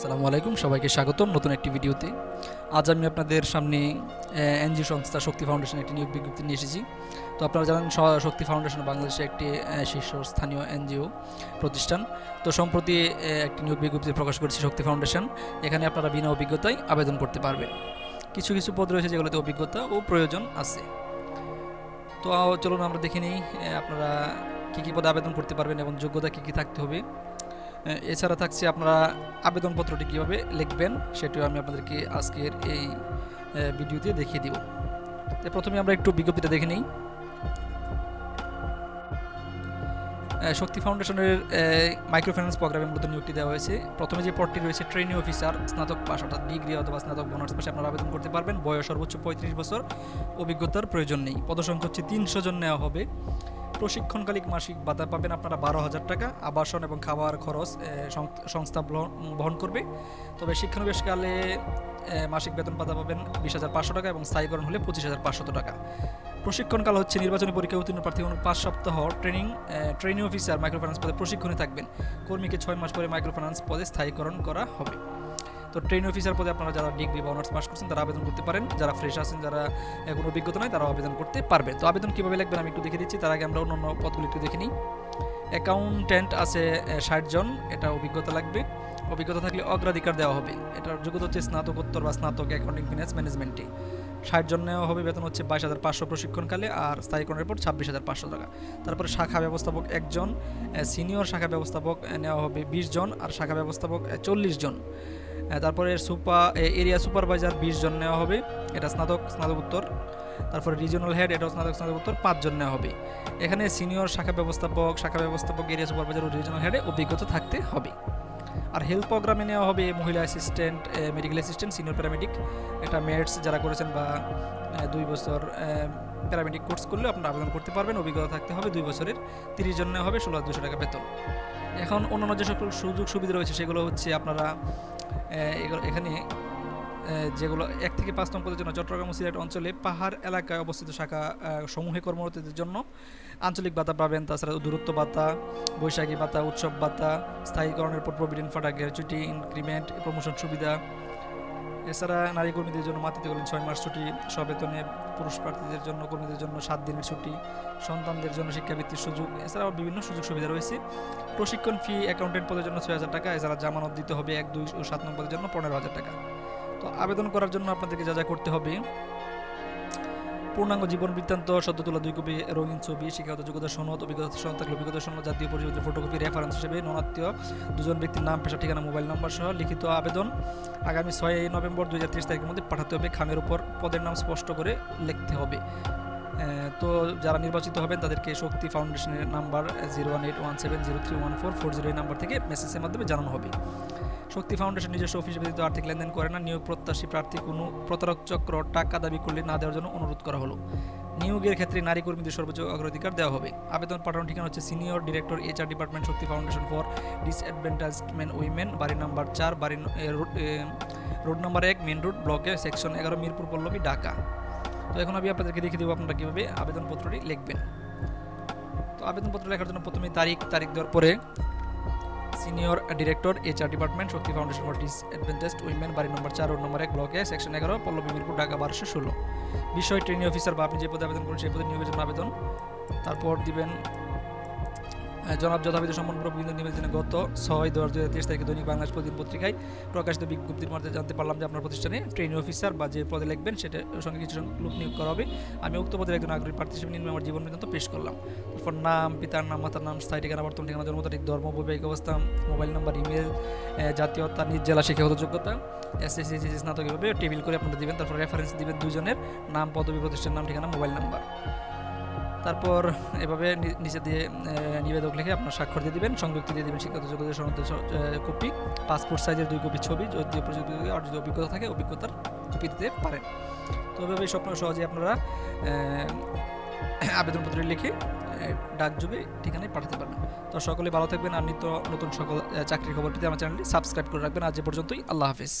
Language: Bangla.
আসসালামু আলাইকুম, সবাইকে স্বাগতম নতুন একটি ভিডিওতে। আজ আমি আপনাদের সামনে এনজিও সংস্থা শক্তি ফাউন্ডেশন একটি নিয়োগ বিজ্ঞপ্তি নিয়ে এসেছি। তো আপনারা জানেন শক্তি ফাউন্ডেশন বাংলাদেশের একটি শীর্ষস্থানীয় এনজিও প্রতিষ্ঠান। তো সম্প্রতি একটি নিয়োগ বিজ্ঞপ্তি প্রকাশ করেছে শক্তি ফাউন্ডেশন। এখানে আপনারা বিনা অভিজ্ঞতায় আবেদন করতে পারবেন। কিছু কিছু পদ রয়েছে যেগুলোতে অভিজ্ঞতা ও প্রয়োজন আছে। তো, চলুন আমরা দেখে নিই আপনারা কী কী পদে আবেদন করতে পারবেন এবং যোগ্যতা কী কী থাকতে হবে। এছাড়া থাকছে আপনারা আবেদনপত্রটি কীভাবে লিখবেন, সেটিও আমি আপনাদেরকে আজকের এই ভিডিওতে দেখিয়ে দিব। প্রথমে আমরা একটু বিজ্ঞপ্তিটা দেখে নিই। শক্তি ফাউন্ডেশনের মাইক্রো ফাইন্যান্স প্রোগ্রামে মূলত নিয়োগটি দেওয়া হয়েছে। প্রথমে যে পদটি রয়েছে, ট্রেনিং অফিসার, স্নাতক পাস অর্থাৎ ডিগ্রি অথবা স্নাতক বোনার্স পাশে আপনারা আবেদন করতে পারবেন। বয়স সর্বোচ্চ পঁয়ত্রিশ বছর, অভিজ্ঞতার প্রয়োজন নেই। পদসংখ্যা হচ্ছে তিনশো জন নেওয়া হবে। প্রশিক্ষণকালিক মাসিক ভাতা পাবেন আপনারা বারো হাজার টাকা। আবাসন এবং খাবার খরচ সংস্থা বহন- করবে। তবে শিক্ষানবিশকালে মাসিক বেতন ভাতা পাবেন বিশ হাজার পাঁচশো টাকা এবং স্থায়ীকরণ হলে পঁচিশ হাজার পাঁচশত টাকা। প্রশিক্ষণকাল হচ্ছে নির্বাচনী পরীক্ষা উত্তীর্ণ প্রার্থী পাঁচ সপ্তাহ ট্রেনিং ট্রেনিং অফিসার মাইক্রোফিন্যান্স পদে প্রশিক্ষণে থাকবেন। কর্মীকে ছয় মাস পরে মাইক্রোফিন্যান্স পদে স্থায়ীকরণ করা হবে। তো ট্রেন অফিসার পদে আপনারা যারা ডিগ্রি বা অনার্স পাস করছেন, তারা আবেদন করতে পারেন। যারা ফ্রেশ আছেন, যারা কোনো অভিজ্ঞতা নয় তারা আবেদন করতে পারবে। তো আবেদন কীভাবে লাগবে আমি একটু দেখে দিচ্ছি। তার আগে আমরা অন্য অন্য পদগুলি একটু দেখে নিই। অ্যাকাউন্ট্যান্ট আছে ষাট জন। এটা অভিজ্ঞতা লাগবে। অভিজ্ঞতা থাকলে অগ্রাধিকার দেওয়া হবে। এটার যোগ্যতা হচ্ছে স্নাতকোত্তর বা স্নাতক অ্যাকাউন্টিং ফিনান্স ম্যানেজমেন্টে ষাট জন নেওয়া হবে, বেতন হচ্ছে বাইশ হাজার পাঁচশো প্রশিক্ষণকালে আর স্থায়ীকরণের পর ছাব্বিশ হাজার পাঁচশো টাকা। তারপরে শাখা ব্যবস্থাপক একজন সিনিয়র শাখা ব্যবস্থাপক নেওয়া হবে বিশ জন আর শাখা ব্যবস্থাপক চল্লিশ জন। তারপরে সুপার এরিয়া সুপারভাইজার বিশ জন নেওয়া হবে, এটা স্নাতক স্নাতকোত্তর তারপরে রিজিওনাল হেড, এটাও স্নাতক স্নাতকোত্তর পাঁচজন নেওয়া হবে। এখানে সিনিয়র শাখা ব্যবস্থাপক শাখা ব্যবস্থাপক, এরিয়া সুপারভাইজার ও রিজিওনাল হেডে অভিজ্ঞতা থাকতে হবে। আর হেলথ প্রোগ্রামে নেওয়া হবে মহিলা assistant medical assistant senior paramedic একটা মেডস যারা করেছেন বা দুই বছর প্যারামেডিক কোর্স করলে আপনারা আবেদন করতে পারবেন। অভিজ্ঞতা থাকতে হবে দুই বছরের। তিরিশ জন হবে, ষোলো দুশো টাকা বেতন। এখন অন্যান্য যে সকল সুযোগ সুবিধা রয়েছে, সেগুলো হচ্ছে আপনারা এখানে যেগুলো এক থেকে পাঁচ নম্বরের জন্য চট্টগ্রাম ও সিলেট অঞ্চলে পাহাড় এলাকায় অবস্থিত শাখা সমূহে কর্মরতদের জন্য আঞ্চলিক ভাতা পাবেন। তাছাড়া দূরত্ব ভাতা বৈশাখী ভাতা উৎসব ভাতা স্থায়ীকরণের পর প্রভিডেন্ট ফাটা গ্র্যাচুইটি ইনক্রিমেন্ট, প্রমোশন সুবিধা। এছাড়া নারী কর্মীদের জন্য মাতৃত্বকালীন ছয় মাস ছুটি, সবেতনে পুরুষ প্রার্থীদের জন্য, কর্মীদের জন্য সাত দিনের ছুটি, সন্তানদের জন্য শিক্ষাবৃত্তির সুযোগ, এছাড়াও বিভিন্ন সুযোগ সুবিধা রয়েছে। প্রশিক্ষণ ফি অ্যাকাউন্টেন্ট পদের জন্য ছয় হাজার টাকা, এছাড়া জামানত দিতে হবে এক, দুই ও সাত নম্বরের জন্য পনেরো হাজার টাকা। তো আবেদন করার জন্য আপনাদেরকে যা যা করতে হবে। পূর্ণাঙ্গ জীবন বৃত্তান্ত সদ্য তোলা দুই কপি, রঙিন ছবি, শিক্ষাগত যোগ্যতা, সনদ, অভিজ্ঞতা, সনদ থাকলে অভিজ্ঞতা, সনদ, জাতীয় পরিচয় ফটোকপি রেফারেন্স হিসেবে ননাত্মীয় দুজন ব্যক্তির নাম, পেশা, ঠিকানা মোবাইল নম্বর সহ লিখিত আবেদন আগামী ছয় নভেম্বর দুই হাজার তারিখের মধ্যে পাঠাতে হবে। খামের উপর পদের নাম স্পষ্ট করে লিখতে হবে। তো যারা নির্বাচিত হবেন, তাদেরকে শক্তি ফাউন্ডেশনের number zero one eight one seven zero three one four four zero এই নাম্বার থেকে মেসেজের মাধ্যমে জানানো হবে। শক্তি ফাউন্ডেশন নিজস্ব অফিস ব্যতীত আর্থিক লেনদেন করে না। নিয়োগ প্রত্যাশী প্রার্থী কোনো প্রতারক চক্র টাকা দাবি করলে না দেওয়ার জন্য অনুরোধ করা হলো। নিয়োগের ক্ষেত্রে নারী কর্মীদের সর্বোচ্চ অগ্রাধিকার দেওয়া হবে। আবেদন পাঠানোর ঠিকানা হচ্ছে senior director HR department Shakti foundation for disadvantaged women বাড়ি নাম্বার চার, বাড়ি রোড নাম্বার এক মেন রোড ব্লকে সেকশন এগারো, মিরপুর, পল্লবী, ঢাকা। তো এখন আমি আপনাদেরকে দেখিয়ে দেবো আপনারা কীভাবে আবেদনপত্রটি লিখবেন। তো আবেদনপত্র লেখার জন্য প্রথমে তারিখ তারিখ দেওয়ার পরে senior director, HR department, Shakti foundation for disadvantaged women বাড়ি নম্বর চার, রোড নম্বর এক, ব্লকে সেকশন এগারো, পল্লবী মিরপুর ঢাকা বারোশো ষোলো। বিষয় ট্রেনিং অফিসার বা আপনি যে পদে আবেদন করেন সেই পদে নিয়োগের জন্য আবেদন। তারপর দিবেন জনাব যথাবিধি সম্মানপূর্বক বিভিন্ন নিবেদনে গত ছয় দশ দুই তেইশ তারিখে দৈনিক বাংলাদেশ প্রতিদিন পত্রিকায় প্রকাশিত বিজ্ঞপ্তির মাধ্যমে জানতে পারলাম যে আপনার প্রতিষ্ঠানে ট্রেনিং অফিসার বা যে পদে লিখবেন সেটার সঙ্গে কিছু লোক নিয়োগ করা হবে। আমি উক্ত পদের একজন আগ্রহী প্রার্থী হিসেবে নিম্ন আমার জীবন বৃত্তান্ত পেশ করলাম। তারপর নাম, পিতার নাম, মাতার নাম, স্থায়ী ঠিকানা, বর্তমান ঠিকানা, জন্ম তারিখ, ধর্ম, বৈবাহিক অবস্থা, মোবাইল নাম্বার, ইমেল জাতীয়তা নিজ জেলা শিক্ষাগত যোগ্যতা এসএসসি স্নাতক এভাবে টেবিল করে আপনারা দিবেন। তারপর রেফারেন্স দিবেন দুজনের নাম, পদবী, প্রতিষ্ঠান নাম, ঠিকানা, মোবাইল নাম্বার। তারপর এভাবে নিচে দিয়ে নিবেদক লিখে আপনার স্বাক্ষর দিয়ে দিবেন, সংযুক্তি দিয়ে দিবেন শিক্ষাগত যোগ্যতা সনদের কপি, পাসপোর্ট সাইজের দুই কপি ছবি যদি প্রযুক্তি আর যদি অভিজ্ঞতা থাকে, অভিজ্ঞতার কপি দিতে পারেন। তো এভাবে স্বপ্ন সহজে আপনারা আবেদনপত্র লিখে ডাকযোগে ঠিকানায় পাঠাতে পারবেন। তো সকলে ভালো থাকবেন আর নিত্য নতুন সকল চাকরির খবর পেতে আমার চ্যানেলটি সাবস্ক্রাইব করে রাখবেন। আজ পর্যন্তই, আল্লাহ হাফিজ।